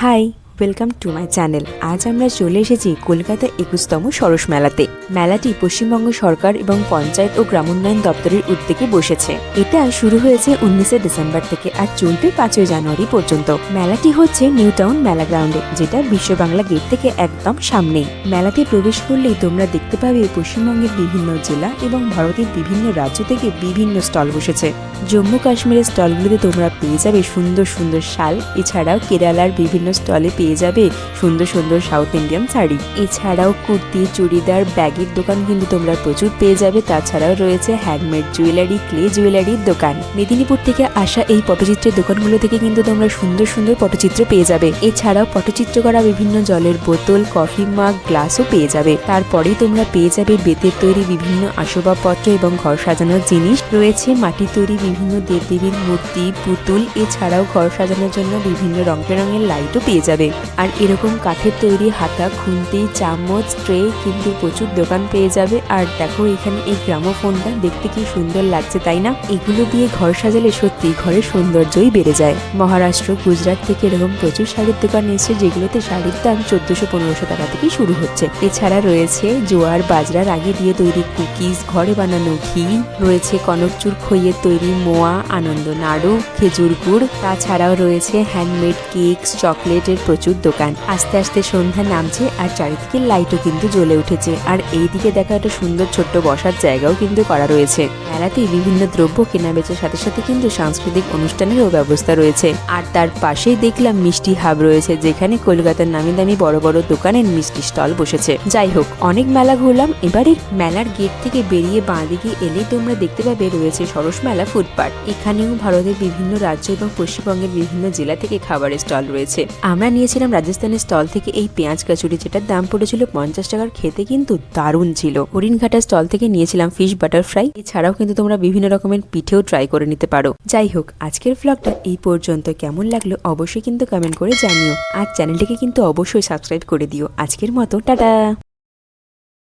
Hi. Welcome to my channel আজ আমরা চলে এসেছি কলকাতা একুশতম সরস মেলাতে। মেলাটি পশ্চিমবঙ্গ সরকার এবং পঞ্চায়েত ও গ্রামোন্নয়ন দপ্তরের উদ্যোগে বসেছে। এটা শুরু হয়েছে উনিশে ডিসেম্বর থেকে আর চলবে পাঁচই জানুয়ারি পর্যন্ত। মেলাটি হচ্ছে নিউ টাউন মেলা গ্রাউন্ডে, যেটা বিশ্ব বাংলা গেট থেকে একদম সামনেই। মেলাতে প্রবেশ করলেই তোমরা দেখতে পাবে পশ্চিমবঙ্গের বিভিন্ন জেলা এবং ভারতের বিভিন্ন রাজ্য থেকে বিভিন্ন স্টল বসেছে। জম্মু কাশ্মীরের স্টলগুলিতে তোমরা পেয়ে যাবে সুন্দর সুন্দর শাল, এছাড়াও কেরালার বিভিন্ন স্টলে পেয়ে যাবে সুন্দর সুন্দর সাউথ ইন্ডিয়ান শাড়ি। এছাড়াও কুর্তি, চুড়িদার, ব্যাগের দোকান কিন্তু তোমরা প্রচুর পেয়ে যাবে। তাছাড়াও রয়েছে হ্যান্ডমেড জুয়েলারি ক্লে জুয়েলারির দোকান। মেদিনীপুর থেকে আসা এই পটচিত্রের দোকানগুলো থেকে কিন্তু তোমরা সুন্দর সুন্দর পটচিত্র পেয়ে যাবে। এছাড়াও পটচিত্র করা বিভিন্ন জলের বোতল কফি মাগ গ্লাসও পেয়ে যাবে। তারপরেই তোমরা পেয়ে যাবে বেতের তৈরি বিভিন্ন আসবাবপত্র এবং ঘর সাজানোর জিনিস। রয়েছে মাটির তৈরি বিভিন্ন দেবদেবীর মূর্তি, পুতুল, এছাড়াও ঘর সাজানোর জন্য বিভিন্ন রং বেরঙের লাইটও পেয়ে যাবে। আর এরকম কাঠের তৈরি হাতা, খুন্তি, চামচ, ট্রে কিন্তু প্রচুর দোকান পেয়ে যাবে। আর দেখো এখানে এই গ্রামোফোনটা, দেখতে কি সুন্দর লাগছে, তাই না? এগুলো দিয়ে ঘর সাজালে সত্যি ঘরের সৌন্দর্যই বেড়ে যায়। মহারাষ্ট্র, গুজরাট থেকে এরকম প্রচুর শাড়ির দোকান এসেছে, যেগুলোতে শাড়ির দাম চোদ্দশো, পনেরোশো টাকা থেকে শুরু হচ্ছে। এছাড়া রয়েছে জোয়ার, বাজরা আগে দিয়ে তৈরি কুকিজ, ঘরে বানানো ঘি, রয়েছে কনকচুর খইয়ের তৈরি মোয়া, আনন্দ নাড়ু, খেজুর গুড়। তাছাড়াও রয়েছে হ্যান্ডমেড কেকস চকলেটের প্রচুর দোকান। আস্তে আস্তে সন্ধ্যা নামছে আর চারিদিকে লাইটও কিন্তু জ্বলে উঠেছে। আর এই দিকে দেখা একটা সুন্দর ছোট্ট বসার জায়গাও কিন্তু করা রয়েছে। মেলাতে বিভিন্ন দ্রব্য কেনা বেচার সাথে সাথে কিন্তু সাংস্কৃতিক অনুষ্ঠানেরও ব্যবস্থা রয়েছে। আর তার পাশেই দেখলাম মিষ্টি হাব রয়েছে, যেখানে কলকাতার নামি দামি বড় বড় দোকানের মিষ্টি স্টল বসেছে। যাই হোক, অনেক মেলা ঘুরলাম। এবারে মেলার গেট থেকে বেরিয়ে বাঁ দিকে এলেই তোমরা দেখতে পাবে রয়েছে সরস মেলা ফুডপার্ট এখানেও ভারতের বিভিন্ন রাজ্য এবং পশ্চিমবঙ্গের বিভিন্ন জেলা থেকে খাবারের স্টল রয়েছে। আমরা নিয়েছিলাম রাজস্থানের স্টল থেকে এই পেঁয়াজ কচুরি যেটার দাম পড়েছিল পঞ্চাশ টাকার খেতে কিন্তু দারুণ ছিল। হরিণঘাটা স্টল থেকে নিয়েছিলাম ফিশ বাটার ফ্রাই এছাড়াও কিন্তু তোমরা বিভিন্ন রকমের পিঠেও ট্রাই করে নিতে পারো। যাই হোক, আজকের ব্লগটা এই পর্যন্ত। কেমন লাগল অবশ্যই কিন্তু কমেন্ট করে জানিও। আর চ্যানেলটিকে কিন্তু অবশ্যই সাবস্ক্রাইব করে দিও। আজকের মতো, টাটা!